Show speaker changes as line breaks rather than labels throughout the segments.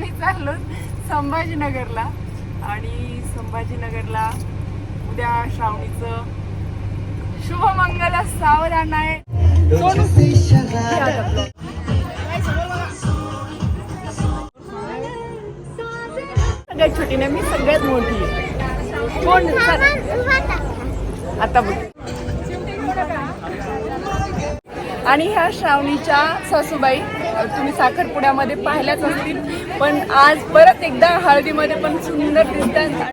आम्ही चाललो संभाजीनगरला आणि संभाजीनगरला उद्या श्रावणीचं शुभमंगल सावधान आहे सोनू. सगळ्यात छोटी नाही मी सगळ्यात मोठी आहे. कोण आता बघ आणि ह्या श्रावणीच्या सासूबाई तुम्ही साखरपुड्यामध्ये पाहिल्याच असतील पण आज परत एकदा हळदीमध्ये पण सुंदर दिसतात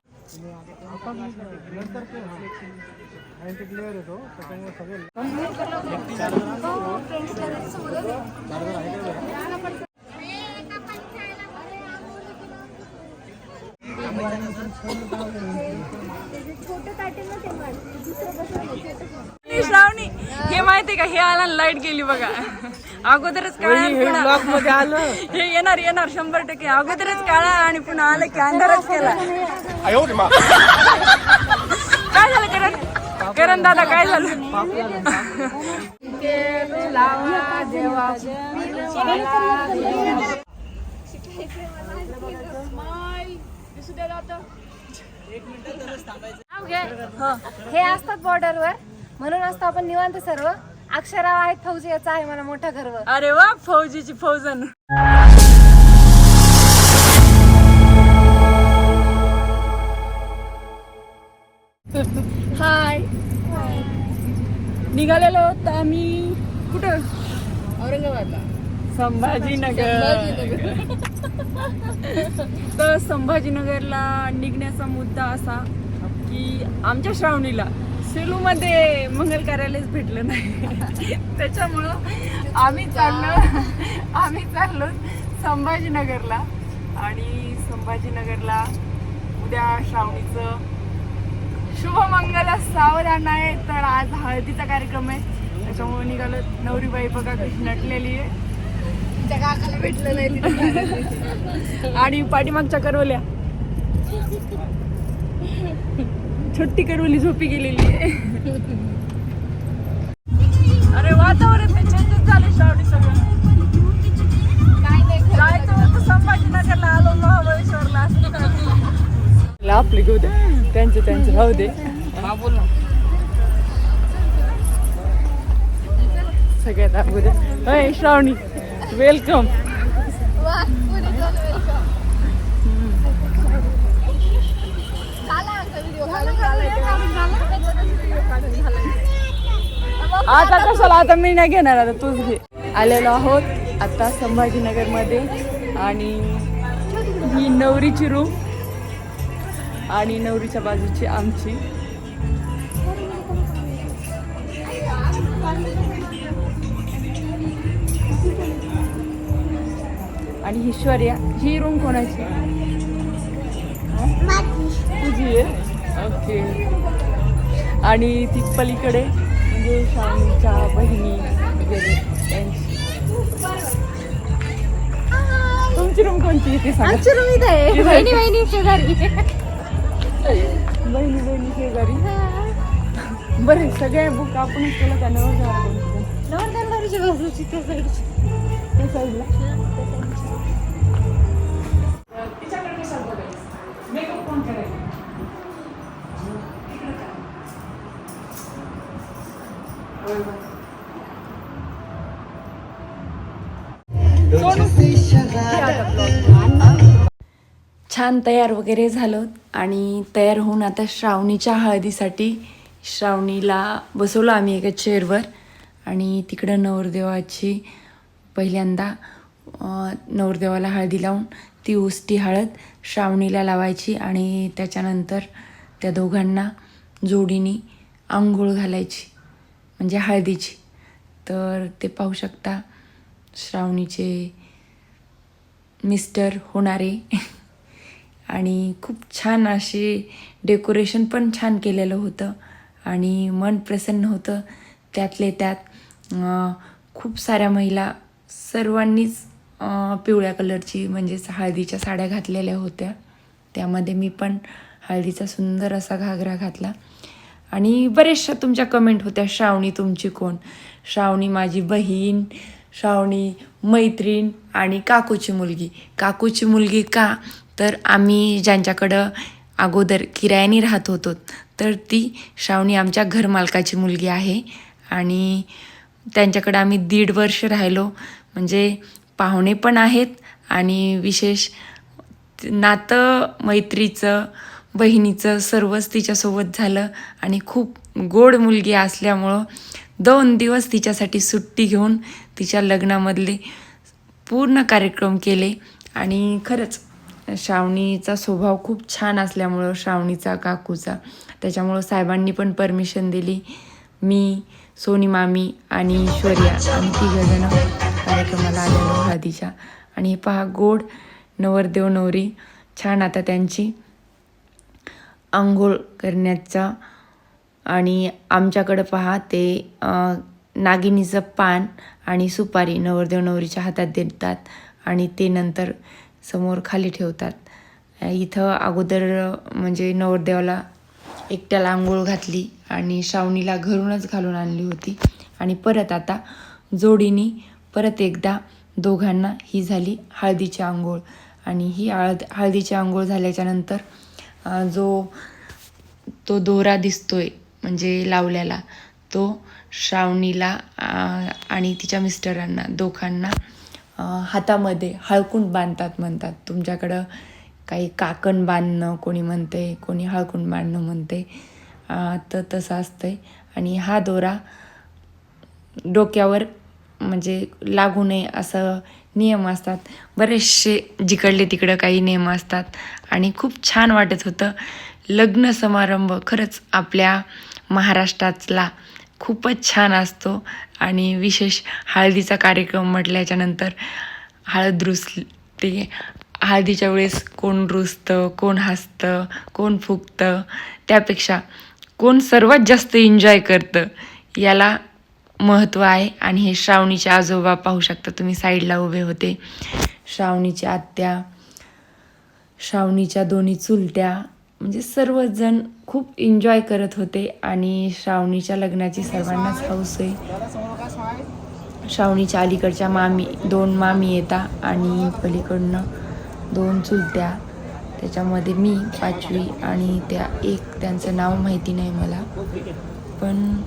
श्रावणी हे माहितीये का? हे आला लाइट गेली बघा. अगोदरच काळा मध्ये आलं. हे येणार येणार शंभर टक्के. अगोदरच काळा आणि पुन्हा आलं की अंधारच केला. काय झालं करण? करण दादा काय झालं?
हे असतात बॉर्डरवर म्हणून असतो आपण निवांत सर्व. अक्षराव आहेत फौजी याचा आहे मला मोठा गर्व.
अरे वा फौजीची फौजन. हाय निघालेलो होतो आम्ही. कुठं? औरंगाबादला. संभाजीनगर. तर संभाजीनगरला निघण्याचा मुद्दा असा की आमच्या श्रावणीला सेलूमध्ये मंगल कार्यालयच भेटलं नाही. त्याच्यामुळं आम्ही चाललो. आम्ही चाललो संभाजीनगरला. आणि संभाजीनगरला उद्या श्रावणीचं शुभमंगल सावधान आहे. तर आज हळदीचा कार्यक्रम आहे. त्याच्यामुळे निघालो. नवरीबाई बघा कशी नटलेली आहे. भेटलं नाही आणि पाठीमागच्या करवल्या. छोटी करवली झोपी गेलेली आहे. अरे वातावरण ते चेंजेस झाले श्रावणी सगळं. जायचं होतं संभाजीनगरला आलो महाबळेश्वरला. आपली घेऊ दे. त्यांचे त्यांचे राहू दे. सगळ्यात अगोदर. अय श्रावणी. वेलकम आता कशाला? आता मी नाही घेणार आता तूच घे. आलेलो आहोत आता संभाजीनगरमध्ये आणि ही नवरीची रूम आणि नवरीच्या बाजूची आमची. आणि ही श्वर्या ही रूम कोणाची? तुझी आहे? ओके. आणि ती पलीकडे? म्हणजे शाळेच्या बहिणी वगैरे त्यांची तुमची रूम कोणती आहे ते सांगा.
आमची रूम इथं आहे. बहिणी बहिणी शेजारी
बहिणी बहिणी शेजारी बरं सगळ्या बुक आपणच केलं का? नवर
नवरदेवाची बाजूची त्या साईडची
त्या साईडला तिच्याकडे बघायचं मेकअप कोण करायचं छान तयार वगैरे झालं आणि तयार होऊन आता श्रावणीच्या हळदीसाठी श्रावणीला बसवलं आम्ही एका चेअरवर आणि तिकडं नवरदेवाची पहिल्यांदा नवरदेवाला हळदी लावून ती उष्टी हळद श्रावणीला लावायची आणि त्याच्यानंतर त्या दोघांना जोडीने आंघोळ घालायची. म्हणजे हळदीची. तर ते पाहू शकता श्रावणीचे मिस्टर होणारे. आणि खूप छान असे डेकोरेशन पण छान केलेलं होतं. आणि मन प्रसन्न होतं त्यातले त्यात. खूप साऱ्या महिला सर्वांनीच पिवळ्या कलरची म्हणजेच हळदीच्या साड्या घातलेल्या होत्या. त्यामध्ये मी पण हळदीचा सुंदर असा घागरा घातला. आणि बरेचशा तुमच्या कमेंट होत्या श्रावणी तुमची कोण? श्रावणी माझी बहीण श्रावणी
मैत्रीण आणि काकूची मुलगी. काकूची मुलगी का? तर आम्ही ज्यांच्याकडं अगोदर किरायाने राहत होतो तर ती श्रावणी आमच्या घरमालकाची मुलगी आहे. आणि त्यांच्याकडं आम्ही दीड वर्ष राहिलो. म्हणजे पाहुणे पण आहेत आणि विशेष नातं मैत्रीचं बहिणीचं सर्वच तिच्यासोबत झालं आणि खूप गोड मुलगी असल्यामुळं दोन दिवस तिच्यासाठी सुट्टी घेऊन तिच्या लग्नामधले पूर्ण कार्यक्रम केले. आणि खरंच श्रावणीचा स्वभाव खूप छान असल्यामुळं श्रावणीचा काकूचा. त्याच्यामुळं साहेबांनी पण परमिशन दिली. मी सोनी मामी आणि ऐश्वर्या आणि तिघजणं कार्यक्रमाला आलेलो हळदीच्या. आणि हे पहा गोड नवरदेव नवरी. छान आता त्यांची. आंघोळ करण्याचा. आणि आमच्याकडं पहा ते नागिनीचं पान आणि सुपारी नवरदेव नवरीच्या हातात देतात आणि ते नंतर समोर खाली ठेवतात. इथं अगोदर म्हणजे नवरदेवाला एकट्याला आंघोळ घातली आणि श्रावणीला घरूनच घालून आणली होती. आणि परत आता जोडीनी परत एकदा दोघांना ही झाली हळदीची आंघोळ. आणि ही हळद हळदीची आंघोळ झाल्याच्यानंतर जो तो दोरा दिसतोय म्हणजे लावलेला तो श्रावणीला आणि तिच्या मिस्टरांना दोघांना हातामध्ये हळकून बांधतात म्हणतात. तुमच्याकडं काही काकण बांधणं कोणी म्हणते कोणी हळकून बांधणं म्हणते तर तसं असतंय. आणि हा दोरा डोक्यावर म्हणजे लागू नये असं नियम असतात. बरेचसे जिकडले तिकडं काही नियम असतात. आणि खूप छान वाटत होतं. लग्न समारंभ खरंच आपल्या महाराष्ट्रातला खूपच छान असतो. आणि विशेष हळदीचा कार्यक्रम म्हटल्याच्यानंतर हळद रुसते हळदीच्या वेळेस कोण रुसतं कोण हसतं कोण फुगतं त्यापेक्षा कोण सर्वात जास्त एन्जॉय करतं याला महत्त्व आहे. आणि हे श्रावणीचे आजोबा पाहू शकता तुम्ही साईडला उभे होते. श्रावणीच्या आत्या श्रावणीच्या दोन्ही चुलत्या म्हणजे सर्वजण खूप एन्जॉय करत होते. आणि श्रावणीच्या लग्नाची सर्वांनाच हौस आहे. श्रावणीच्या अलीकडच्या मामी दोन मामी येतात आणि पलीकडनं दोन चुलत्या. त्याच्यामध्ये मी पाचवी आणि त्या एक त्यांचं नाव माहिती नाही मला. पण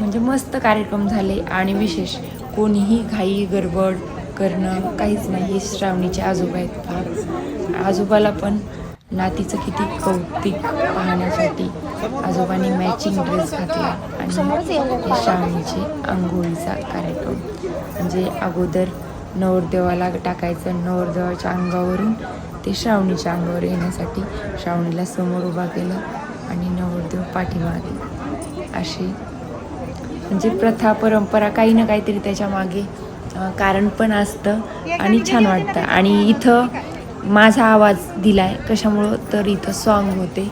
म्हणजे मस्त कार्यक्रम झाले आणि विशेष कोणीही घाई गडबड करणं काहीच नाही हे श्रावणीचे आजोबा आहेत पहा आजोबाला पण नातीचं किती कौतिक पाहण्यासाठी आजोबांनी मॅचिंग ड्रेस घातला आणि श्रावणीचे आंघोळीचा कार्यक्रम. म्हणजे अगोदर नवरदेवाला टाकायचं नवरदेवाच्या अंगावरून ते श्रावणीच्या अंगावर येण्यासाठी श्रावणीला समोर उभा केलं आणि नवरदेव पाठीमागे असे म्हणजे प्रथा परंपरा काही ना काहीतरी त्याच्यामागे कारण पण असतं आणि छान वाटतं. आणि इथं माझा आवाज दिलाय कशामुळं तर इथं सॉन्ग होते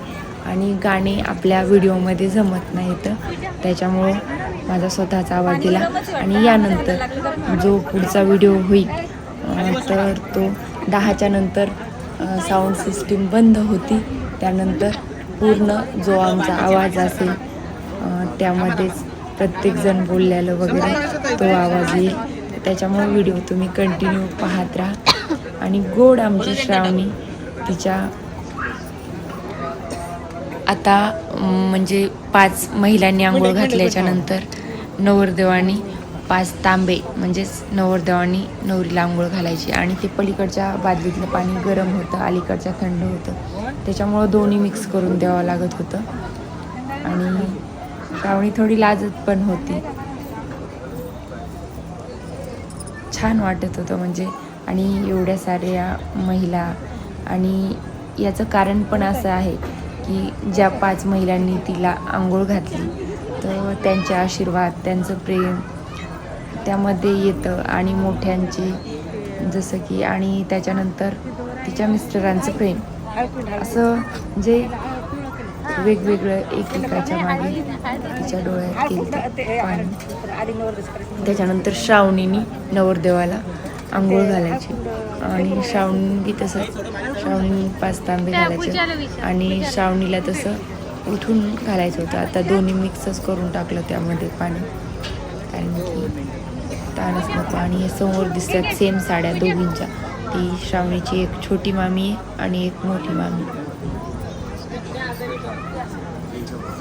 आणि गाणे आपल्या व्हिडिओमध्ये जमत नाही तर त्याच्यामुळं माझा स्वतःचा आवाज दिला आणि यानंतर जो पुढचा व्हिडिओ होईल तर तो दहाच्या नंतर साऊंड सिस्टीम बंद होती. त्यानंतर पूर्ण जो आमचा आवाज असेल त्यामध्येच प्रत्येकजण बोललेलं वगैरे तो आवाज येईल. त्याच्यामुळे व्हिडिओ तुम्ही कंटिन्यू पाहत राहा. आणि गोड आमची श्रावणी तिच्या आता म्हणजे पाच महिलांनी आंघोळ घातल्याच्या नंतर नवरदेवानी पाच तांबे म्हणजेच नवरदेवानी नवरीला आंघोळ घालायची. आणि ते पलीकडच्या बादलीतलं पाणी गरम होतं अलीकडच्या थंड होतं. त्याच्यामुळं दोन्ही मिक्स करून द्यावं लागत होतं. आणि श्रावणी थोडी लाजत पण होती. छान वाटत होतं म्हणजे. आणि एवढ्या साऱ्या महिला आणि याचं कारण पण असं आहे की ज्या पाच महिलांनी तिला आंघोळ घातली तर त्यांचे आशीर्वाद त्यांचं प्रेम त्यामध्ये येतं आणि मोठ्यांचे जसं की आणि त्याच्यानंतर तिच्या मिस्टरांचं प्रेम. असं जे वेगवेगळं एकेकाच्या मागे तिच्या डोळ्यात गेलं पाणी. त्याच्यानंतर श्रावणीनी नवरदेवाला आंघोळ घालायची. आणि श्रावणी तसंच श्रावणी पाच तांबे घालायचे. आणि श्रावणीला तसं उठून घालायचं होतं. आता दोन्ही मिक्सच करून टाकलं त्यामध्ये पाणी. कारण की ताणच नको. आणि हे समोर दिसतात सेम साड्या दोघींच्या. ती श्रावणीची एक छोटी मामी आहे आणि एक मोठी मामी.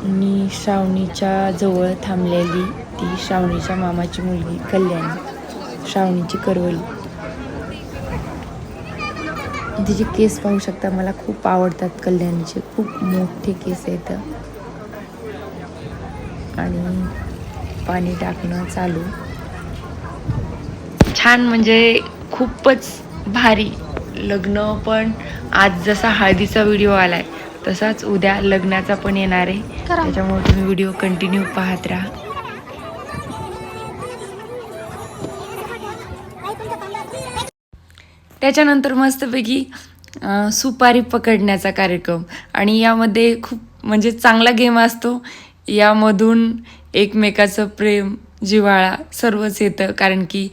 मी श्रावणीच्या जवळ थांबलेली ती श्रावणीच्या मामाची मुलगी कल्याणी. श्रावणीची करवली. तिचे केस पाहू शकता मला खूप आवडतात कल्याणीचे. खूप मोठे केस आहेत. आणि पाणी टाकणं चालू. छान म्हणजे खूपच भारी लग्न पण आज जसा हळदीचा व्हिडिओ आलाय तसाच उद्या लग्नाचा पण येणार आहे. त्याच्यामुळे तुम्ही व्हिडिओ कंटिन्यू पाहत राहा. त्याच्यानंतर मस्तपैकी सुपारी पकडण्याचा कार्यक्रम. आणि यामध्ये खूप म्हणजे चांगला गेम असतो. यामधून एकमेकाचं प्रेम जिव्हाळा सर्वच येतं. कारण की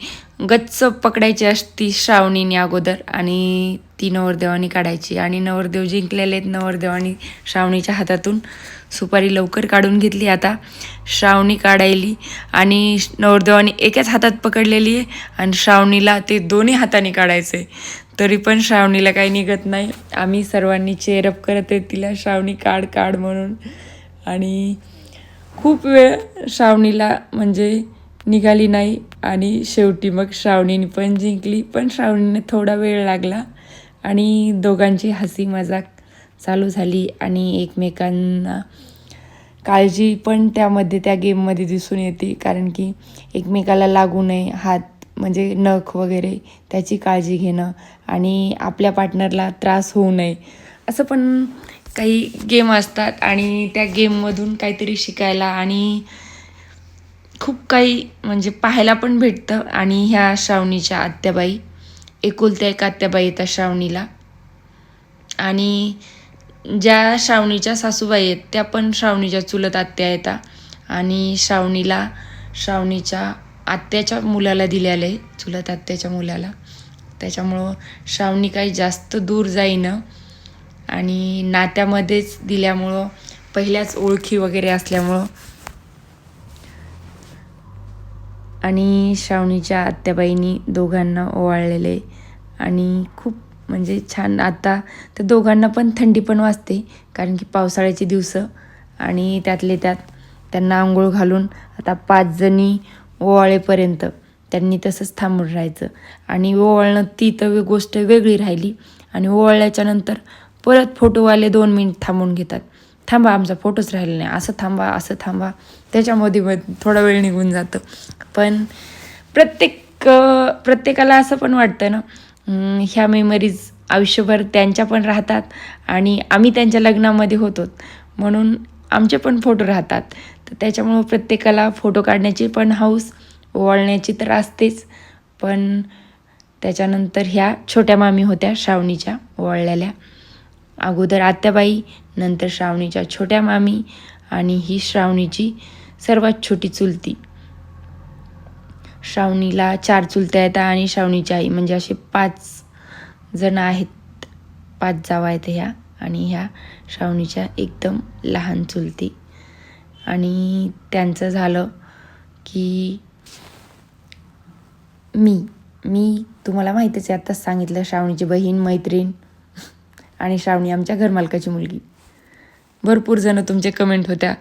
गच्च पकडायची असती श्रावणीने अगोदर आणि ती नवरदेवानी काढायची. आणि नवरदेव जिंकलेले आहेत. नवरदेवानी श्रावणीच्या हातातून सुपारी लवकर काढून घेतली. आता श्रावणी काढायली आणि नवरदेवानी एकाच हातात पकडलेली आहे आणि श्रावणीला ते दोन्ही हाताने काढायचे. तरी पण श्रावणीला काही निघत नाही. आम्ही सर्वांनी चेअरअप करत आहे. तिला श्रावणी काढ काढ म्हणून. आणि खूप वेळ श्रावणीला म्हणजे निघाली नाही. आणि शेवटी मग श्रावणीने पण जिंकली. पण श्रावणीने थोडा वेळ लागला. आणि दोघांची हसी मजाक चालू झाली. आणि एकमेकांना काळजी पण त्यामध्ये त्या गेममध्ये दिसून येते. कारण की एकमेकाला लागू नये हात म्हणजे नख वगैरे त्याची काळजी घेणं आणि आपल्या पार्टनरला त्रास होऊ नये. असं पण काही गेम असतात. आणि त्या गेममधून काहीतरी शिकायला आणि खूप काही म्हणजे पाहायला पण भेटतं. आणि ह्या श्रावणीच्या आत्याबाई एकुलत्या एक आत्याबाई येतात श्रावणीला. आणि ज्या श्रावणीच्या सासूबाई आहेत त्या पण श्रावणीच्या चुलत आत्या येतात. आणि श्रावणीला श्रावणीच्या आत्याच्या मुलाला दिलेलं आहे चुलत आत्याच्या मुलाला. त्याच्यामुळं श्रावणी काही जास्त दूर जाईनं. आणि नात्यामध्येच दिल्यामुळं पहिल्याच ओळखी वगैरे असल्यामुळं आणि श्रावणीच्या आत्याबाईंनी दोघांना ओवाळलेले आणि खूप म्हणजे छान. आता त्या दोघांना पण थंडी पण वाजते कारण की पावसाळ्याचे दिवसं आणि त्यातले त्यात त्यांना आंघोळ घालून आता पाच जणी ओवाळेपर्यंत त्यांनी तसंच थांबून राहायचं. आणि ओवाळणं ती तर गोष्ट वेगळी राहिली. आणि ओवाळल्याच्या नंतर परत फोटोवाले दोन मिनिट थांबून घेतात. थांबा आमचा फोटोच राहिला नाही. असं थांबा असं थांबा. त्याच्यामध्ये मग थोडा वेळ निघून जातं. पण प्रत्येक प्रत्येकाला असं पण वाटतं ना ह्या मेमरीज आयुष्यभर त्यांच्या पण राहतात आणि आम्ही त्यांच्या लग्नामध्ये होतो. म्हणून आमचे पण फोटो राहतात. तर त्याच्यामुळं प्रत्येकाला फोटो काढण्याची पण हौस ओवाळण्याची तर असतेच. पण त्याच्यानंतर ह्या छोट्या मामी होत्या श्रावणीच्या ओवाळलेल्या. अगोदर आत्याबाई नंतर श्रावणीच्या छोट्या मामी आणि ही श्रावणीची सर्वात छोटी चुलती. श्रावणीला चार चुलत्या येतात आणि श्रावणीची आई. म्हणजे असे पाच जण आहेत. पाच जावा आहेत ह्या आणि ह्या श्रावणीच्या एकदम लहान चुलती. आणि त्यांचं झालं की मी. मी तुम्हाला माहीतच आहे आत्ताच सांगितलं श्रावणीची बहीण मैत्रीण आणि श्रावणी आमच्या घरमालकाची मुलगी. भरपूर जणं तुमचे कमेंट होत्या.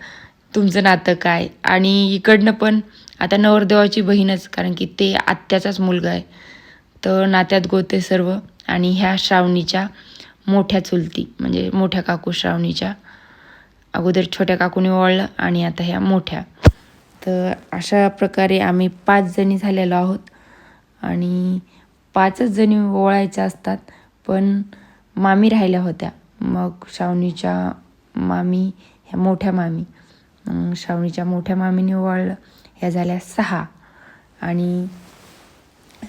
तुमचं नातं काय? आणि इकडनं पण आता नवरदेवाची बहीणच कारण की ते आत्याचाच मुलगा आहे. तर नात्यात गोते सर्व. आणि ह्या श्रावणीच्या मोठ्या चुलती म्हणजे मोठ्या काकू श्रावणीच्या. अगोदर छोट्या काकूने ओळलं आणि आता ह्या मोठ्या. तर अशा प्रकारे आम्ही पाच जणी झालेलो आहोत. आणि पाचच जणी ओळायच्या असतात पण मामी राहिल्या होत्या. मग श्रावणीच्या मामी ह्या मोठ्या मामी. श्रावणीच्या मोठ्या मामीने ओवाळलं. ह्या झाल्या सहा. आणि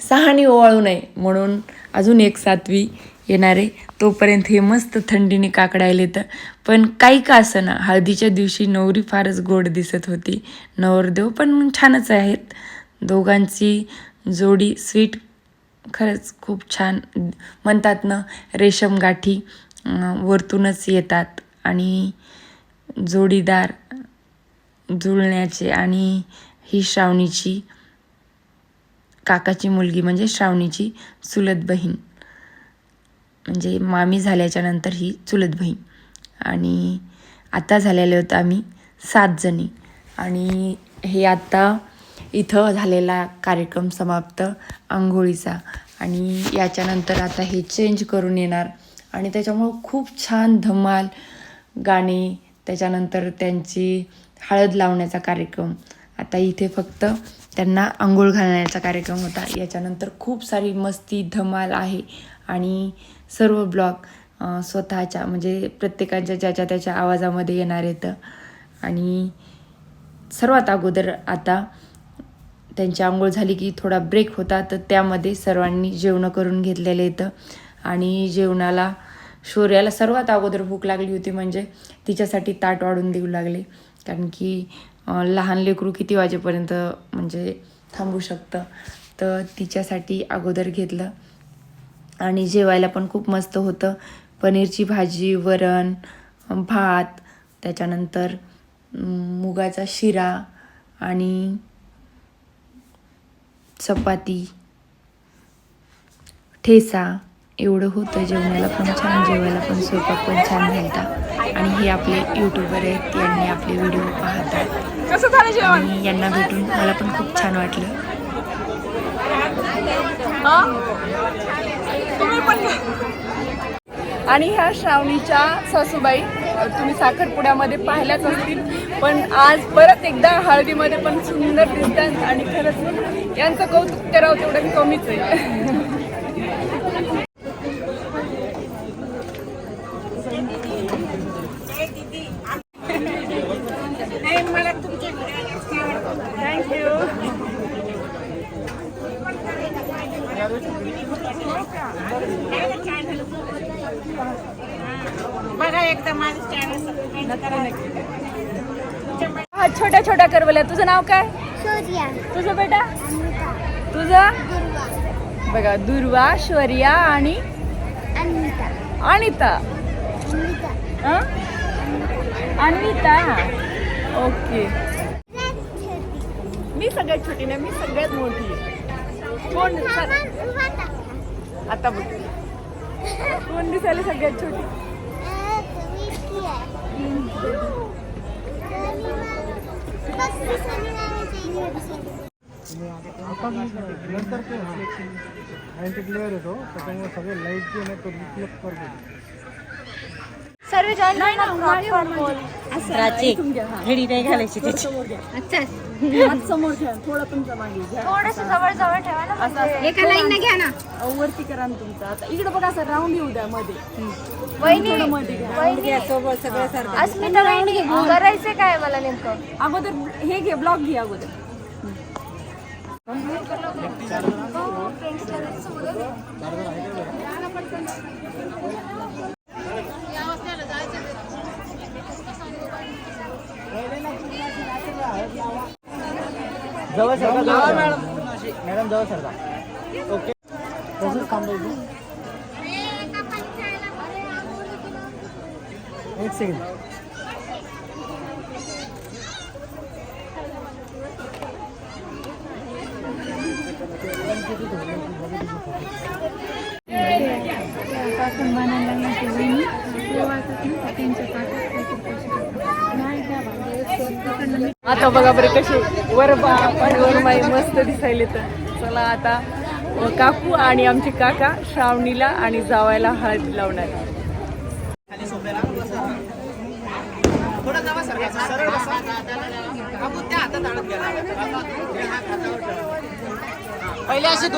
सहाने ओवाळू नये म्हणून अजून एक सातवी येणार आहे. तोपर्यंत हे मस्त थंडीने काकडायले तर पण काही का ना हळदीच्या दिवशी नवरी फारच गोड दिसत होती. नवरदेव पण छानच आहेत. दोघांची जोडी स्वीट खरंच खूप छान म्हणतात ना रेशम गाठी वरतूनच येतात. आणि जोडीदार जुळण्याचे आणि ही श्रावणीची काकाची मुलगी म्हणजे श्रावणीची चुलत बहीण. म्हणजे मामी झाल्याच्यानंतर ही चुलत बहीण. आणि आता झालेले होतं आम्ही सात जणी. आणि हे आत्ता इथं झालेला कार्यक्रम समाप्त आंघोळीचा. आणि याच्यानंतर आता हे चेंज करून येणार. आणि त्याच्यामुळं खूप छान धमाल गाणी. त्याच्यानंतर त्यांची हळद लावण्याचा कार्यक्रम. आता इथे फक्त त्यांना आंघोळ घालण्याचा कार्यक्रम होता. याच्यानंतर खूप सारी मस्ती धमाल आहे. आणि सर्व ब्लॉग स्वतःच्या म्हणजे प्रत्येकाच्या ज्याच्या त्याच्या आवाजामध्ये येणार येतं आणि सर्वात अगोदर आता त्यांची आंघोळ झाली की थोडा ब्रेक होता तर त्यामध्ये सर्वांनी जेवणं करून घेतलेलं येतं आणि जेवणाला शौर्याला सर्वात अगोदर भूक लागली होती म्हणजे तिच्यासाठी ताट वाढून देऊ लागले. कारण की लहान लेकरू किती वाजेपर्यंत म्हणजे थांबू शकतं? तर तिच्यासाठी अगोदर घेतलं. आणि जेवायला पण खूप मस्त होतं. पनीरची भाजी वरण भात त्याच्यानंतर मुगाचा शिरा आणि चपाती ठेसा. एवढं होतं जेवणाला पण छान जेवायला पण स्वयंपाक पण छान झालता. आणि हे आपले यूट्यूबर आहेत यांनी आपले व्हिडिओ पाहतात.
झालं
आणि यांना भेटून मला पण खूप छान वाटलं.
हा? आणि ह्या श्रावणीच्या सासूबाई तुम्ही साखरपुड्यामध्ये पाहिल्याच असतील पण आज परत एकदा हळदीमध्ये पण सुंदर दिसतात आणि खरंच यांचं कौतुक करावं तेवढं कमीच आहे थँक्यू
बघा एकदा माझं चॅनल
हा छोट्या छोट्या करवल्या तुझं नाव काय? तुझं बेटा? तुझं? बघा दुर्वा शौर्या आणि?
अनिता.
अनिता? अन्विता ओके. मी सगळ्यात छोटी नाही मी सगळ्यात मोठी. आहे कोण आता बघ. कोण दिसायला सगळ्यात छोटी?
नंतर ते अँटी क्लिअर येतो त्याच्यामुळे सगळे लाइट जे आहे ना तो रिफ्लेक्ट करतो
सर्व जॉईन नाही ना
घडी नाही घालायची त्याची
समोर ठेवा थोडं तुमच्या मागे घ्या.
थोडस जवळ जवळ ठेवा ना म्हणजे.
एका लाईन घ्या ना. वरती करा ना तुमचं. आता इकडे बघा असं राऊंड येऊ द्या मध्ये.
अस्मिता वहिनी करायचं काय मला नेमकं?
अगोदर हे घे ब्लॉक घे अगोदर.
जवळ जवळ मॅडम जवळ सरका ओके. तसंच थांबायचं एक सेकंड
आता बघा बरं कसे वर बाप वर माई मस्त दिसायले तर चला आता काकू आणि आमचे काका श्रावणीला आणि जावायला हळद लावणार
पहिले असे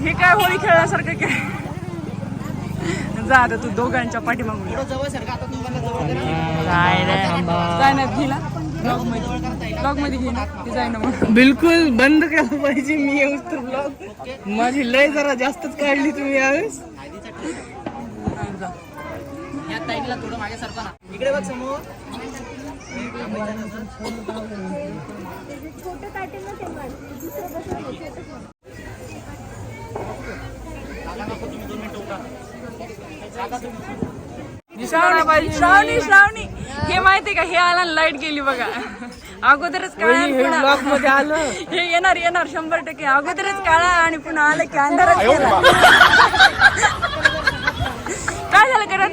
हे काय होळी खेळण्यासारखं काय? जा आता तू दोघांच्या पाठीमागून जाय ना. भिला ब्लॉगमध्ये घे ना. ते जाय ना मग. बिलकुल बंद केला पाहिजे मी येऊस तर ब्लॉग माझी लय जरा जास्तच काढली तुम्ही यावेळेस. श्रावणी श्रावणी श्रावणी. हे माहितीये का? हे आला लाइट गेली बघा. अगोदरच काळा मध्ये आलं. हे येणार येणार शंभर टक्के. अगोदरच काळा आणि पुन्हा आलं की अंधारच काय झालं करण?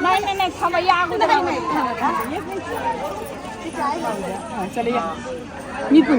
नाही नाही नाही थांबा या अगोदर मी पण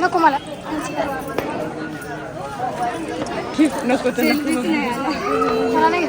नको मला
नको तर.
मला नाही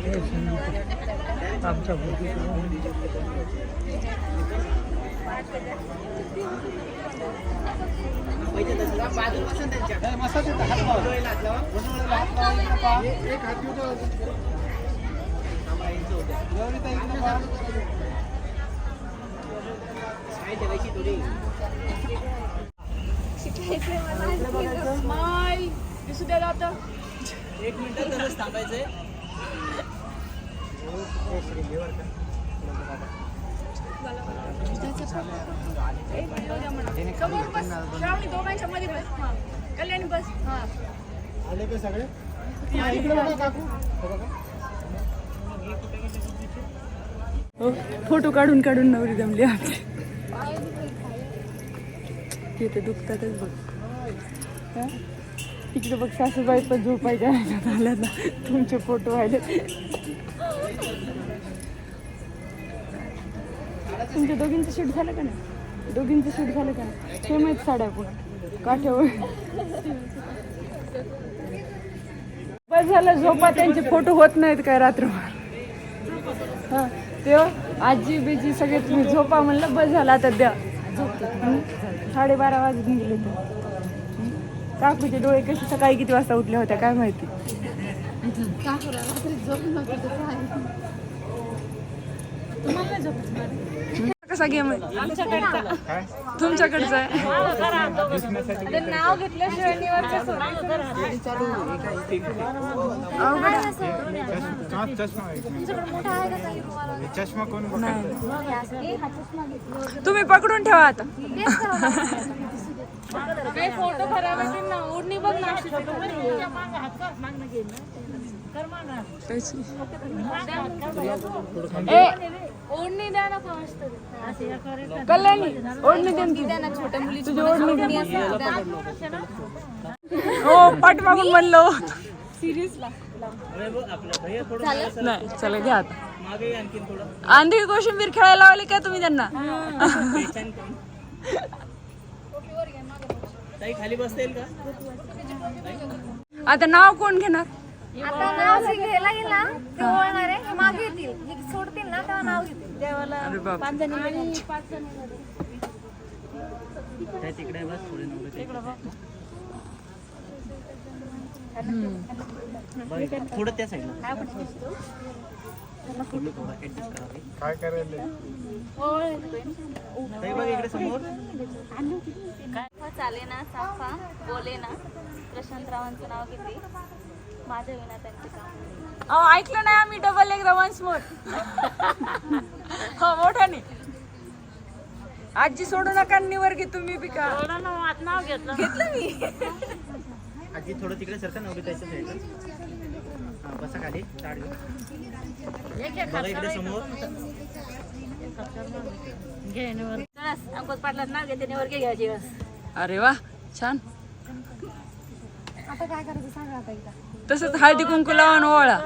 हे संगीत. आमचा कुठे
माय दिसू द्या आता. समोर बस श्रावणी दोघांच्या मध्ये बस. हा. कल्याणी बस हा.
आले का सगळे? हा, इकडे बघा काकू. हे बघा.
फोटो काढून काढून नवरी जमली आमची. तिथे दुखतातच बघ? तिकडे बघ सासूबाई पण झोपायच्या ह्याच्यात आल्या ना तुमचे फोटो आले. तुमच्या दोघींचं शूट झालं का नाही? दोघींचं शूट झालं का नाही? सेम आहेत साड्या पुन्हा. काठ्यावर. बस झालं झोपा. त्यांचे फोटो होत नाहीत काय रात्रभर. हां तेव्हा आजी बिजी सगळे तुम्ही झोपा म्हणलं बस झालं. आता द्या. साडेबारा वाजून निघले तर काकूचे डोळे कसे सकाळी किती वाजता उठल्या होत्या काय माहिती? कसा गेम आहे? तुमच्याकडचा आहे.
नाव घेतल्याशिवाय निवडचं
हा चष्मा आहे एक मिनिट. चष्मा कोण
तुम्ही पकडून ठेवा आता.
फोटो खराब येतील ना ओढणी बघ ना. ओढणी द्या ना
कल्याणी ओढणी
द्या ना छोट्या मुली
तुझी ओढणी हो पाठ मागून नाही चला घ्या आता. आंधी कोशिंबीर खेळायला लावली का तुम्ही त्यांना? आता नाव कोण घेणार?
आता नाव घ्यायला येईल ना ते आहे मागे येतील. हे सोडतील ना तेव्हा नाव घेतील.
अरे बाप
थोडं त्या साईडला
काय करायला?
ताई बघ इकडे समोर.
चाले ना साफा बोले ना प्रशांतरावांचं नाव घेते. माझ्या विना त्यांचे काम
अहो ऐकलं नाही आम्ही डबल एकदा वन्स मोर हो मोठ्याने आजी सोडू नका निवर घे तुम्ही बी का. घेतलं. मी.
आजी थोडं तिकडे सरका नवरी त्याच्या साईडला हा बसा खाली घेऊन. बघा इकडे समोर.
अंकुश पाटलात नाव घेते निवर घ्यायची
अरे वा छान.
आता काय करायचं सांगा आता एकदा.
तसंच हळदी कुंकू लावून ओळा.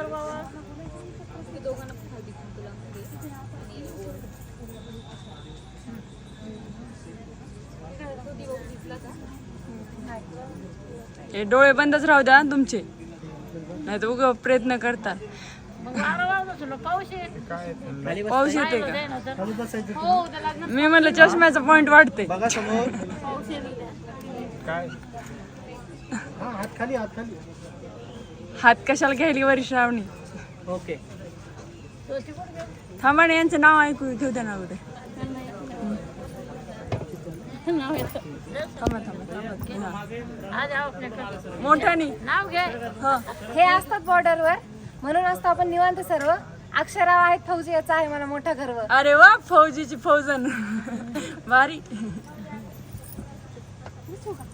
हे डोळे बंदच राहू द्या तुमचे. नाही तर उगा प्रयत्न करता.
खाली बस
पाऊस येते का मी म्हणलं चष्म्याचा पॉइंट वाटते
बघा समोर.
काय? हा हात खाली हात खाली.
हात कशाला घ्यायली वरी श्रावणी?
ओके.
थांबा ना यांचं नाव ऐकू घेऊ द्या ना उद्या थांबा थांबा थांबा. मोठ्यानी.
नाव घे.
हा.
हे असतात बॉर्डरवर म्हणून असतो आपण निवांत सर्व. अक्षराव आहेत फौजी याचा आहे मला मोठा गर्व.
अरे वा फौजीची फौजन. भारी. Слухайте.